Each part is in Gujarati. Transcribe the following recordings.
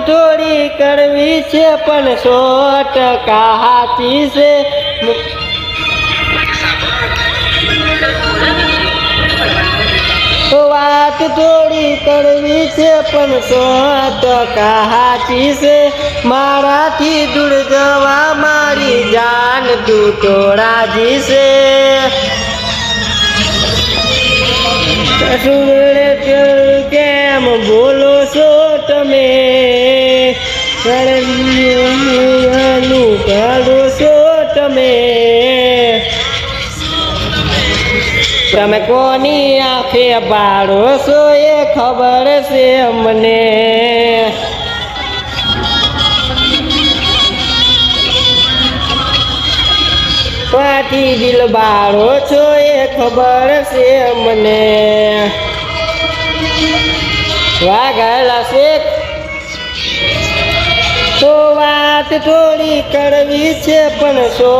થોડી કરવી છે, પણ સો ટકા હાચી છે વાત થોડી કરવી છે, પણ સો ટકા હાચી છે. મારાથી દૂર જવા મારી જાન તું તો રાજી છે કેમ બોલો છો તમે? સરનું કાઢો છો તમે તમે કોની આંખે બાળો છો એ ખબર છે અમને? પાટી દિલ બાળો છો એ ખબર છે મને વાઘાલા શેખ તો વાત થોડી કડવી છે, પણ સો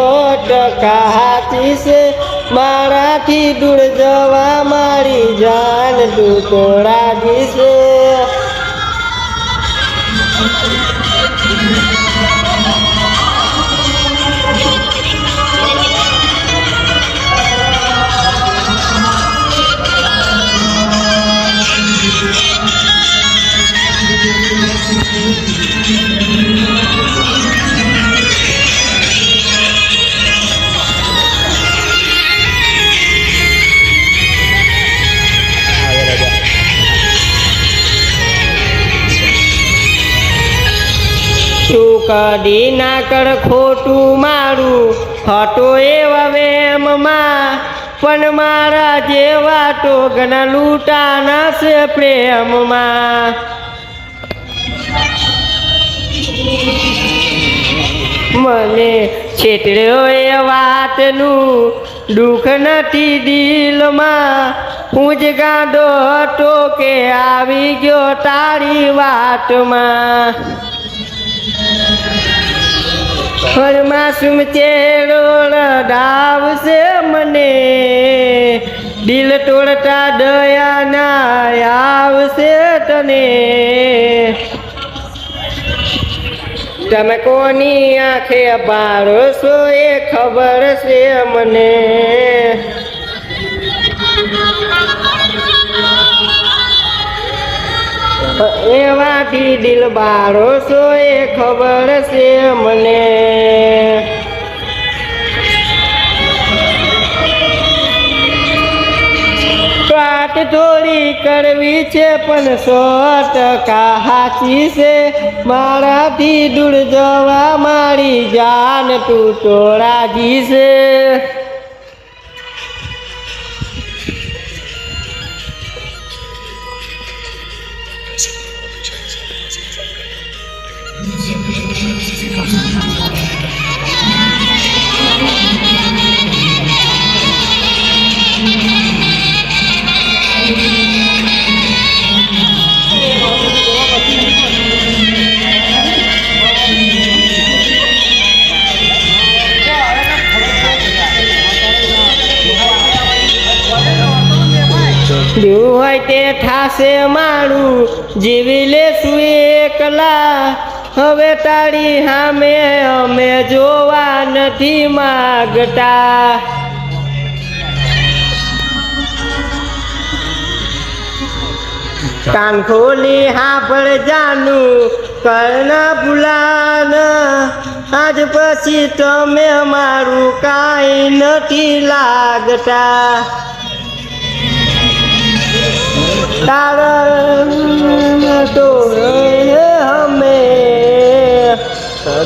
ટકા હાથી છે. મારાથી દૂર જવા મારી જાન તું તો છે. તું કદી ના કર ખોટું મારું હતો એવા વેમમાં, પણ મારા જેવા ઘણા લૂંટાના છે પ્રેમમાં. મને છેતર્યો એ વાતનું દુઃખ નથી દિલમાં. હું જ ગાંડો હતો કે આવી ગયો તારી વાતમાં. હર માસુમ ચેડો રડાવશે મને. દિલ તોડતા દયા ના આવશે તને. તમે કોની આંખે બાળો છો એ ખબર છે મને. એવાથી દિલ બારો છો એ ખબર છે મને. વાત થોડી કરવી છે પણ સો ટકા હાચી છે. મારાથી દૂર જવા મારી જાન તું તો રાજી છે. દેવું હોય તે થાશે મારું જીવી લેશું એકલા હવે તારી સામે અમે જોવા નથી માગતા. કાન ખોલી હાફળ જાનું કર્ણ ભૂલાન. આજ પછી તમે મારું કાંઈ નથી લાગતા. તારા તો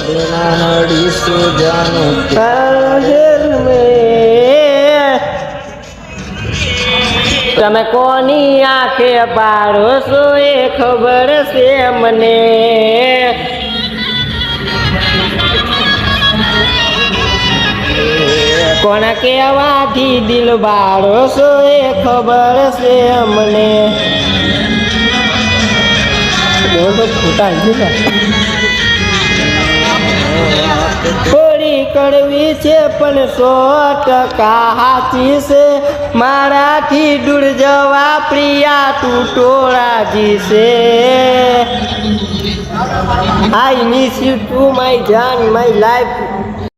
સદના નડીશું જાનું તમે કોની આંખે પાડો છો એ ખબર છે મને. કોણ કેવાથી દિલ બાળો છો એ ખબર છે મને. ફૂટા થોડી કડવી છે પણ સો ટકા હાચી છે. મારાથી દૂર જવા પ્રિયા તું ટોળાજી છે. I miss you too my જાન માય લાઈફ